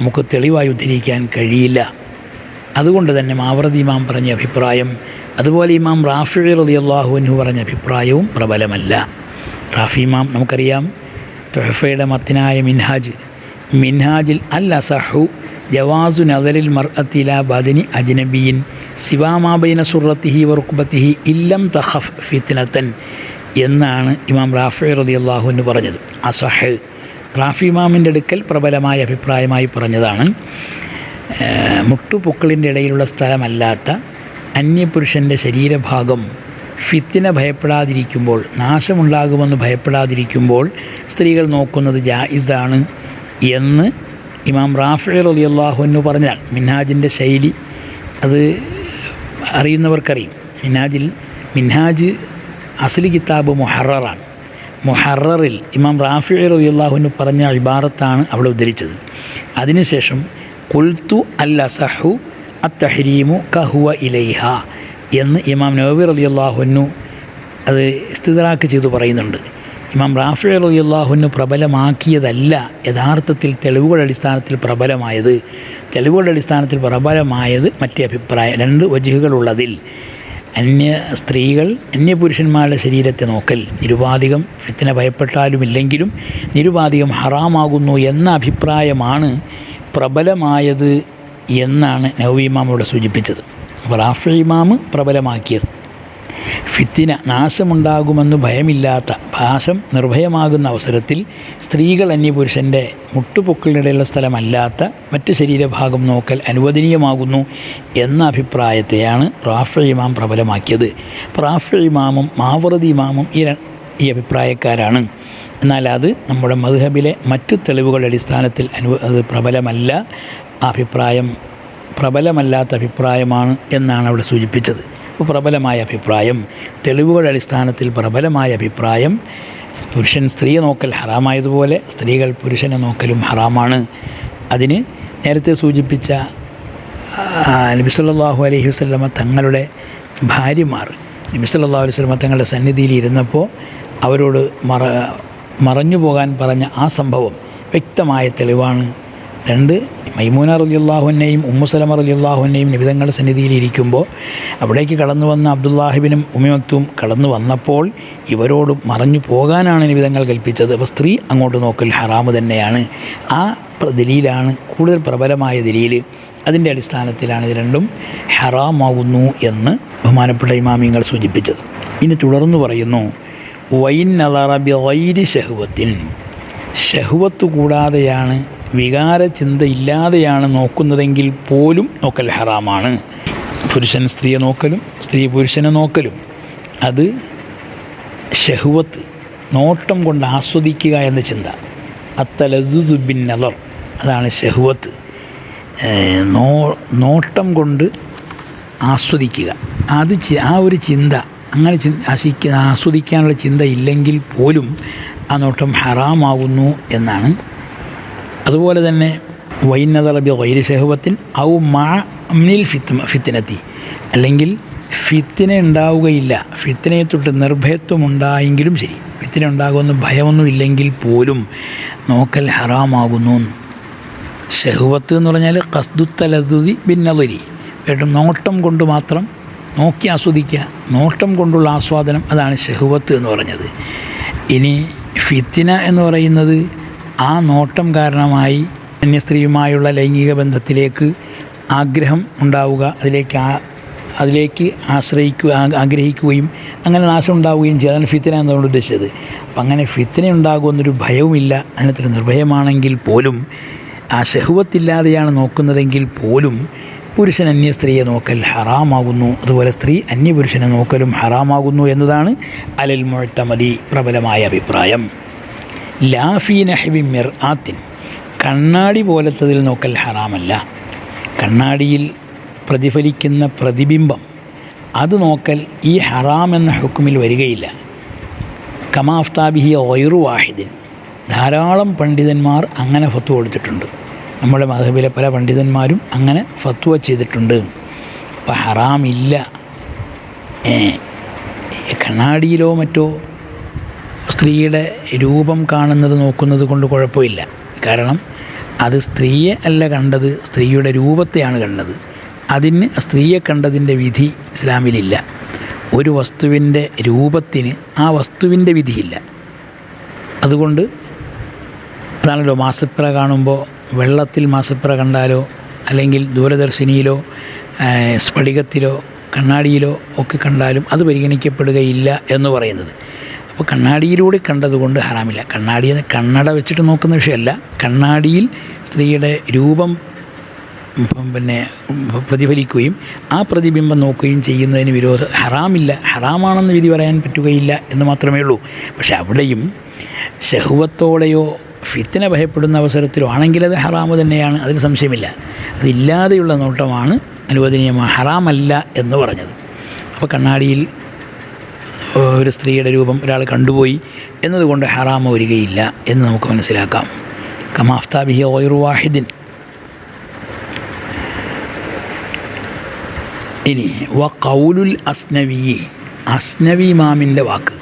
നമുക്ക് തെളിവായി ഉദ്ധരിക്കാൻ കഴിയില്ല. അതുകൊണ്ട് തന്നെ മാവറദി ഇമാം പറഞ്ഞ അഭിപ്രായം അതുപോലെ ഇമാം റാഫി റളിയല്ലാഹുവിനു പറഞ്ഞ അഭിപ്രായവും പ്രബലമല്ല. റാഫി ഇമാം നമുക്കറിയാം തൊഹഫയുടെ മത്തിനായ മിൻഹാജ് മിൻഹാജിൽ അൽ അസഹു ജവാസു നദലിൽ മർ അത്തില ബദിനി അജ്നബിയിൻ സിവാമാബൈന സുറത്തിഹി വറുക്കുബത്തിഹി ഇല്ലം തഹഫ് ഫിത്നത്തൻ എന്നാണ് ഇമാം റാഫി റതി അള്ളാഹുവിന് പറഞ്ഞത്. അസഹൽ റാഫി ഇമാമിന്റെ അടുക്കൽ പ്രബലമായ അഭിപ്രായമായി പറഞ്ഞതാണ് മുട്ടുപൊക്കിളിന്റെ ഇടയിലുള്ള സ്ഥലമല്ലാത്ത അന്യപുരുഷന്റെ ശരീരഭാഗം ഫിത്തിനെ ഭയപ്പെടാതിരിക്കുമ്പോൾ നാശമുണ്ടാകുമെന്ന് ഭയപ്പെടാതിരിക്കുമ്പോൾ സ്ത്രീകൾ നോക്കുന്നത് ജായിസാണ് എന്ന് ഇമാം റാഫി റളിയല്ലാഹു അൻഹു പറഞ്ഞാൽ മിൻഹാജിന്റെ ശൈലി അത് അറിയുന്നവർക്കറിയും. മിൻഹാജിൽ മിൻഹാജ് അസ്ലി കിതാബ് മൊഹറാണ് മൊഹറിൽ ഇമാം റാഫി റളിയല്ലാഹു പറഞ്ഞ ഇബാറത്താണ് അവിടെ ഉദ്ധരിച്ചത്. അതിനുശേഷം കുൽത്തു അൽ അസഹു അത്തഹരീമു കഹുവ ഇലൈഹ എന്ന് ഇമാം നവബി അള്ളാഹുനു അത് സ്ഥിതറാക്ക് ചെയ്തു പറയുന്നുണ്ട്. ഇമാം റാഫി റളിയല്ലാഹുന്നു പ്രബലമാക്കിയതല്ല യഥാർത്ഥത്തിൽ തെളിവുകളുടെ അടിസ്ഥാനത്തിൽ പ്രബലമായത്. തെളിവുകളുടെ അടിസ്ഥാനത്തിൽ പ്രബലമായത് മറ്റേ അഭിപ്രായം രണ്ട് വജുഹുകളുള്ളതിൽ. അന്യ സ്ത്രീകൾ അന്യപുരുഷന്മാരുടെ ശരീരത്തെ നോക്കൽ നിരുപാധികം ഫിത്തിനെ ഭയപ്പെട്ടാലുമില്ലെങ്കിലും നിരുപാധികം ഹറാമാകുന്നു എന്ന അഭിപ്രായമാണ് പ്രബലമായത് എന്നാണ് നവീമാമോട് സൂചിപ്പിച്ചത്. അപ്പോൾ റാഫി ഇമാം പ്രബലമാക്കിയത്. ഫിത്തിന നാശമുണ്ടാകുമെന്ന് ഭയമില്ലാത്ത പാശം നിർഭയമാകുന്ന അവസരത്തിൽ സ്ത്രീകൾ അന്യപുരുഷന്റെ മുട്ടുപൊക്കിളിനിടയിലുള്ള സ്ഥലമല്ലാത്ത മറ്റ് ശരീരഭാഗം നോക്കൽ അനുവദനീയമാകുന്നു എന്ന അഭിപ്രായത്തെയാണ് റാഫി ഇമാം പ്രബലമാക്കിയത്. റാഫി ഇമാമും മാവറതി ഇമാമും ഈ ഈ അഭിപ്രായക്കാരാണ്. എന്നാൽ അത് നമ്മുടെ മധുഹബിലെ മറ്റു തെളിവുകളുടെ അടിസ്ഥാനത്തിൽ അനു അത് പ്രബലമല്ല അഭിപ്രായം പ്രബലമല്ലാത്ത അഭിപ്രായമാണ് എന്നാണ് അവിടെ സൂചിപ്പിച്ചത്. പ്രബലമായ അഭിപ്രായം തെളിവുകൾ അടിസ്ഥാനത്തിൽ പ്രബലമായ അഭിപ്രായം പുരുഷൻ സ്ത്രീയെ നോക്കൽ ഹറാമായതുപോലെ സ്ത്രീകൾ പുരുഷനെ നോക്കലും ഹറാമാണ്. അതിന് നേരത്തെ സൂചിപ്പിച്ച നബിസല്ലാഹു അലൈഹി വസ്ലമ തങ്ങളുടെ ഭാര്യമാർ നബി സല്ലല്ലാഹു അലൈഹി വസല്ലമ തങ്ങളുടെ സന്നിധിയിൽ ഇരുന്നപ്പോൾ അവരോട് മറ മറഞ്ഞു പോകാൻ പറഞ്ഞ ആ സംഭവം വ്യക്തമായ തെളിവാണ്. രണ്ട് മൈമൂന റലിയുള്ളാഹുവിനെയും ഉമ്മുസലമ റലിയുള്ളാഹുവിനെയും നിബിതങ്ങളുടെ സന്നിധിയിൽ ഇരിക്കുമ്പോൾ അവിടേക്ക് കടന്നു വന്ന അബ്ദുല്ലാഹിബിനും ഉമ്മിമത്തും കടന്നു വന്നപ്പോൾ ഇവരോട് മറഞ്ഞു പോകാനാണ് നിബിതങ്ങൾ കൽപ്പിച്ചത്. അപ്പോൾ സ്ത്രീ അങ്ങോട്ട് നോക്കൽ ഹറാമ് തന്നെയാണ്. ആ ദലീലാണ് കൂടുതൽ പ്രബലമായ ദലീൽ. അതിന്റെ അടിസ്ഥാനത്തിലാണ് ഇത് രണ്ടും ഹറാമാകുന്നു എന്ന് ബഹുമാനപ്പെട്ട ഇമാമിങ്ങൾ സൂചിപ്പിച്ചത്. ഇനി തുടർന്ന് പറയുന്നു വൈൻ നദറബി വൈരി ഷഹുവത്തിൻ. ഷഹുവത്ത് കൂടാതെയാണ് വികാര ചിന്ത ഇല്ലാതെയാണ് നോക്കുന്നതെങ്കിൽ പോലും നോക്കൽ ഹറാമാണ്. പുരുഷൻ സ്ത്രീയെ നോക്കലും സ്ത്രീ പുരുഷനെ നോക്കലും. അത് ഷഹുവത്ത് നോട്ടം കൊണ്ട് ആസ്വദിക്കുക എന്ന ചിന്ത. അത്തലദുബിൻ നലർ അതാണ് ഷഹുവത്ത് നോ നോട്ടം കൊണ്ട് ആസ്വദിക്കുക. അത് ആ ഒരു ചിന്ത അങ്ങനെ ആസ്വദിക്കാനുള്ള ചിന്ത ഇല്ലെങ്കിൽ പോലും ആ നോട്ടം ഹറാമാവുന്നു എന്നാണ് അതുപോലെ തന്നെ വൈനതറബി വൈരി ഷഹുവത്തിൻ ഔ മാ അമ്നിൽ ഫിത്ത് ഫിത്തിനെത്തി. അല്ലെങ്കിൽ ഫിത്തിന ഉണ്ടാവുകയില്ല. ഫിത്തിനെ തൊട്ട് നിർഭയത്വം ഉണ്ടായെങ്കിലും ശരി. ഫിത്തിന ഉണ്ടാകുമെന്ന് ഭയമൊന്നും ഇല്ലെങ്കിൽ പോലും നോക്കൽ ഹറാമാകുന്നു. സെഹുവത്ത് എന്ന് പറഞ്ഞാൽ കസ്തുത്തലതുതി ഭിന്നതരി വേണ്ടും നോട്ടം കൊണ്ട് മാത്രം നോക്കി ആസ്വദിക്കുക. നോട്ടം കൊണ്ടുള്ള ആസ്വാദനം അതാണ് ഷഹുവത്ത് എന്ന് പറഞ്ഞത്. ഇനി ഫിത്തിന എന്ന് പറയുന്നത് ആ നോട്ടം കാരണമായി അന്യസ്ത്രീയുമായുള്ള ലൈംഗിക ബന്ധത്തിലേക്ക് ആഗ്രഹം ഉണ്ടാവുക അതിലേക്ക് അതിലേക്ക് ആശ്രയിക്കുക ആഗ്രഹിക്കുകയും അങ്ങനെ നാശം ഉണ്ടാവുകയും ചെയ്യും. അതാണ് ഫിത്തിന എന്നുകൊണ്ട് ഉദ്ദേശിച്ചത്. അപ്പം അങ്ങനെ ഫിത്തിന ഉണ്ടാകുമെന്നൊരു ഭയവുമില്ല. അതിനത്ര നിർഭയമാണെങ്കിൽ പോലും ആ ഷഹുവത്തില്ലാതെയാണ് നോക്കുന്നതെങ്കിൽ പോലും പുരുഷൻ അന്യ സ്ത്രീയെ നോക്കൽ ഹറാമാകുന്നു. അതുപോലെ സ്ത്രീ അന്യപുരുഷനെ നോക്കലും ഹറാമാകുന്നു എന്നതാണ് അലൽ മുഴത്തമതി പ്രബലമായ അഭിപ്രായം. ലാഫി നഹബി മിർ ആത്തിൻ കണ്ണാടി പോലത്തതിൽ നോക്കൽ ഹറാമല്ല. കണ്ണാടിയിൽ പ്രതിഫലിക്കുന്ന പ്രതിബിംബം അത് നോക്കൽ ഈ ഹറാം എന്ന ഹുക്കുമിൽ വരികയില്ല. കമാഫ്താബിഹി ഒയറു വാഹിദിൻ. ധാരാളം പണ്ഡിതന്മാർ അങ്ങനെ ഫത്വ കൊടുത്തിട്ടുണ്ട്. നമ്മുടെ മധബിലെ പല പണ്ഡിതന്മാരും അങ്ങനെ ഫത്വ ചെയ്തിട്ടുണ്ട്. അപ്പം ഹറാമില്ല. കണ്ണാടിയിലോ മറ്റോ സ്ത്രീയുടെ രൂപം കാണുന്നത് നോക്കുന്നത് കൊണ്ട് കുഴപ്പമില്ല. കാരണം അത് സ്ത്രീയെ അല്ല കണ്ടത് സ്ത്രീയുടെ രൂപത്തെയാണ് കണ്ടത്. അതിന് സ്ത്രീയെ കണ്ടതിന്റെ വിധി ഇസ്ലാമിലില്ല. ഒരു വസ്തുവിന്റെ രൂപത്തിന് ആ വസ്തുവിന്റെ വിധിയില്ല. അതുകൊണ്ട് അതാണല്ലോ മാസപ്പിറ കാണുമ്പോൾ വെള്ളത്തിൽ മാസപ്പിറ കണ്ടാലോ അല്ലെങ്കിൽ ദൂരദർശിനിയിലോ സ്ഫടികത്തിലോ കണ്ണാടിയിലോ ഒക്കെ കണ്ടാലും അത് പരിഗണിക്കപ്പെടുകയില്ല എന്ന് പറയുന്നത്. അപ്പോൾ കണ്ണാടിയിലൂടെ കണ്ടതുകൊണ്ട് ഹറാമില്ല. കണ്ണാടി കണ്ണട വെച്ചിട്ട് നോക്കുന്ന വിഷയമല്ല. കണ്ണാടിയിൽ സ്ത്രീയുടെ രൂപം പിന്നെ പ്രതിഫലിക്കുകയും ആ പ്രതിബിംബം നോക്കുകയും ചെയ്യുന്നതിന് വിരോധം ഹറാമില്ല. ഹറാമാണെന്ന് വിധി പറയാൻ പറ്റുകയില്ല എന്ന് മാത്രമേ ഉള്ളൂ. പക്ഷെ അവിടെയും ശഹുവത്തോടെയോ ഫിത്തിന ഭയപ്പെടുന്ന അവസരത്തിലോ ആണെങ്കിൽ അത് ഹറാമ് തന്നെയാണ്. അതിന് സംശയമില്ല. അതില്ലാതെയുള്ള നോട്ടമാണ് അനുവദനീയമാണ് ഹറാമല്ല എന്ന് പറഞ്ഞത്. അപ്പോൾ കണ്ണാടിയിൽ ഒരു സ്ത്രീയുടെ രൂപം ഒരാൾ കണ്ടുപോയി എന്നതുകൊണ്ട് ഹറാമ വരികയില്ല എന്ന് നമുക്ക് മനസ്സിലാക്കാം. കമാഫ്താബിഹി ഓയർ വാഹിദിൻ. ഇനി വ കൗലുൽ അസ്നവി അസ്നവി ഇമാമിന്റെ വാക്ക്.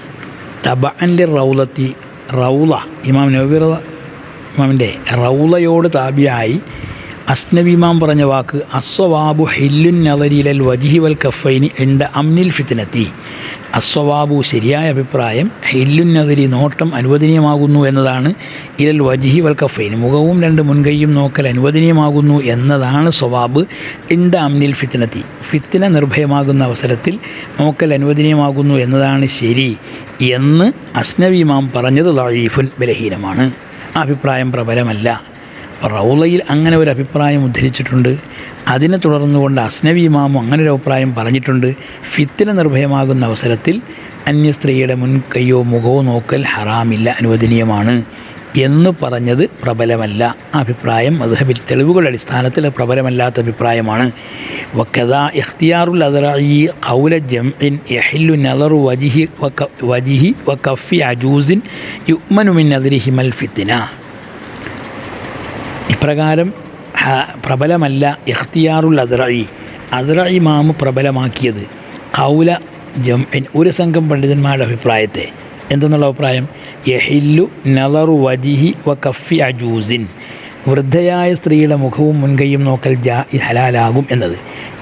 തബഅന്റെ റൗലത്തി റൗല ഇമാം നബി ഇമാമിന്റെ റൗലയോട് താബിയായി അസ്നബി ഇമാം പറഞ്ഞ വാക്ക് അസ്വവാബു ഹില്ലുൻ നദരിലൽ വജിഹി വൽ കഫൈനി എണ്ട അമ്നിൽ ഫിത്തിനെത്തി അസ്വവാബു ശരിയായ അഭിപ്രായം ഹില്ലുൻ നദരി നോട്ടം അനുവദനീയമാകുന്നു എന്നതാണ്. ഇലൽ വജിഹി വൽ കഫൈൻ മുഖവും രണ്ട് മുൻകൈയും നോക്കൽ അനുവദനീയമാകുന്നു എന്നതാണ് സ്വവാബ്. എന്റെ അമ്നിൽ ഫിത്തിനെത്തി ഫിത്തിന നിർഭയമാകുന്ന അവസരത്തിൽ നോക്കൽ അനുവദനീയമാകുന്നു എന്നതാണ് ശരി എന്ന് അസ്നബിമാം പറഞ്ഞത് ലൈഫുൻ ബലഹീനമാണ്. അഭിപ്രായം പ്രബലമല്ല. റൗലയിൽ അങ്ങനെ ഒരു അഭിപ്രായം ഉദ്ധരിച്ചിട്ടുണ്ട്. അതിനെ തുടർന്നുകൊണ്ട് അസ്നവി ഇമാമും അങ്ങനെ ഒരു അഭിപ്രായം പറഞ്ഞിട്ടുണ്ട്. ഫിത്തിന നിർഭയമാകുന്ന അവസരത്തിൽ അന്യ സ്ത്രീയുടെ മുൻകൈയോ മുഖമോ നോക്കൽ ഹറാമില്ല അനുവദനീയമാണ് എന്ന് പറഞ്ഞത് പ്രബലമല്ല. അഭിപ്രായം അത് തെളിവുകളുടെ അടിസ്ഥാനത്തിൽ പ്രബലമല്ലാത്ത അഭിപ്രായമാണ്. വക്കഥ ഇഖ്തിയാറുൽ അദറായി ഖൗല ജംഇൻ യഹില്ലു നദറു വജിഹി വജിഹി കഫി അജൂസിൻ യുക്മനുമിൻ നദരിഹിമൽ ഫിത്തിന. ഇപ്രകാരം പ്രബലമല്ല ഇഖ്തിയാറുൽ അദ്രഈ. അദ്രഈ മാമ് പ്രബലമാക്കിയത്. കൗല ജംഇൻ ഒരു സംഘം പണ്ഡിതന്മാരുടെ അഭിപ്രായത്തെ. എന്തെന്നുള്ള അഭിപ്രായം? യഹില്ലു നളറു വജിഹി വ കഫി അജൂസിൻ. വൃദ്ധയായ സ്ത്രീയുടെ മുഖവും മുൻകൈയും നോക്കൽ ജാ ഹലാലാകും എന്നത്.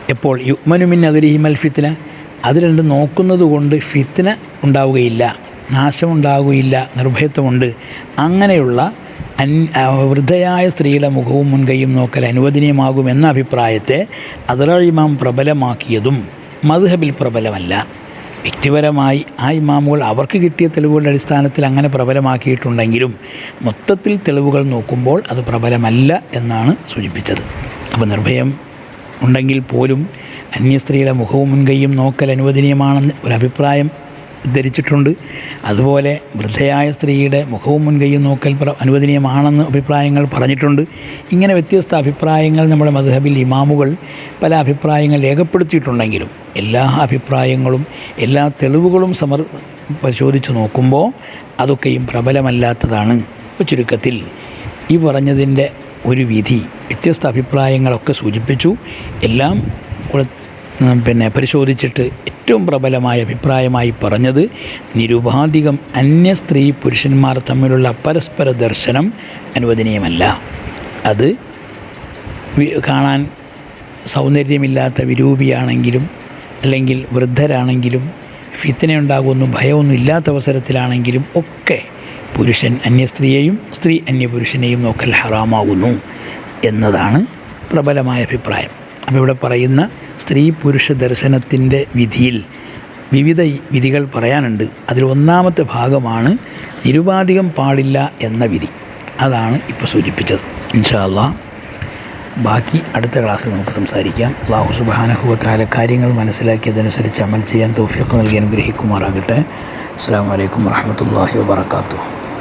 എപ്പോൾ? യുഗ്മനുമിൻ അതിരിഹിമൽ ഫിത്തിന അത് രണ്ട് നോക്കുന്നത് കൊണ്ട് ഫിത്തിന ഉണ്ടാവുകയില്ല നാശമുണ്ടാവുകയില്ല നിർഭയത്വമുണ്ട്. അങ്ങനെയുള്ള അൻ വൃദ്ധയായ സ്ത്രീയുടെ മുഖവും മുൻകൈയും നോക്കൽ അനുവദനീയമാകുമെന്ന അഭിപ്രായത്തെ അതറ ഇമാം പ്രബലമാക്കിയതും മധുഹബിൽ പ്രബലമല്ല. വ്യക്തിപരമായി ആ ഇമാമുകൾ അവർക്ക് കിട്ടിയ തെളിവുകളുടെ അടിസ്ഥാനത്തിൽ അങ്ങനെ പ്രബലമാക്കിയിട്ടുണ്ടെങ്കിലും മൊത്തത്തിൽ തെളിവുകൾ നോക്കുമ്പോൾ അത് പ്രബലമല്ല എന്നാണ് സൂചിപ്പിച്ചത്. അപ്പോൾ നിർഭയം ഉണ്ടെങ്കിൽ പോലും അന്യ സ്ത്രീയുടെ മുഖവും മുൻകൈയും നോക്കൽ അനുവദനീയമാണെന്ന് ഒരു അഭിപ്രായം ഉദ്ധരിച്ചിട്ടുണ്ട് അതുപോലെ വൃദ്ധയായ സ്ത്രീയുടെ മുഖവും മുൻകൈയും നോക്കൽ അനുവദനീയമാണെന്ന് അഭിപ്രായങ്ങൾ പറഞ്ഞിട്ടുണ്ട്. ഇങ്ങനെ വ്യത്യസ്ത അഭിപ്രായങ്ങൾ നമ്മുടെ മധുഹബിൽ ഇമാമുകൾ പല അഭിപ്രായങ്ങൾ രേഖപ്പെടുത്തിയിട്ടുണ്ടെങ്കിലും എല്ലാ അഭിപ്രായങ്ങളും എല്ലാ തെളിവുകളും സമർ പരിശോധിച്ച് നോക്കുമ്പോൾ അതൊക്കെയും പ്രബലമല്ലാത്തതാണ്. ചുരുക്കത്തിൽ ഈ പറഞ്ഞതിന്റെ ഒരു വിധി വ്യത്യസ്ത അഭിപ്രായങ്ങളൊക്കെ സൂചിപ്പിച്ചു. എല്ലാം പിന്നെ പരിശോധിച്ചിട്ട് ഏറ്റവും പ്രബലമായ അഭിപ്രായമായി പറഞ്ഞത് നിരുപാധികം അന്യ സ്ത്രീ പുരുഷന്മാർ തമ്മിലുള്ള പരസ്പര ദർശനം അനുവദനീയമല്ല. അത് കാണാൻ സൗന്ദര്യമില്ലാത്ത വിരൂപിയാണെങ്കിലും അല്ലെങ്കിൽ വൃദ്ധരാണെങ്കിലും ഫിത്തനയുണ്ടാകുമെന്നും ഭയമൊന്നും ഇല്ലാത്ത അവസരത്തിലാണെങ്കിലും ഒക്കെ പുരുഷൻ അന്യ സ്ത്രീയെയും സ്ത്രീ അന്യ പുരുഷനെയും നോക്കൽ ഹറാമാകുന്നു എന്നതാണ് പ്രബലമായ അഭിപ്രായം. അപ്പോൾ ഇവിടെ പറയുന്ന സ്ത്രീ പുരുഷ ദർശനത്തിന്റെ വിധിയിൽ വിവിധ വിധികൾ പറയാനുണ്ട്. അതിൽ ഒന്നാമത്തെ ഭാഗമാണ് നിരുപാധികം പാടില്ല എന്ന വിധി. അതാണ് ഇപ്പോൾ സൂചിപ്പിച്ചത്. ഇൻഷാല്ല ബാക്കി അടുത്ത ക്ലാസ്സിൽ നമുക്ക് സംസാരിക്കാം. അള്ളാഹു സുബാനഹുവത്താല കാര്യങ്ങൾ മനസ്സിലാക്കിയതനുസരിച്ച് അമൽ ചെയ്യാൻ തോഫിയൊക്കെ നൽകി അനുഗ്രഹിക്കുമാറാകട്ടെ. അസ്സാം വലൈക്കും വാഹമത്തല്ലാഹി വാബർക്കാത്തു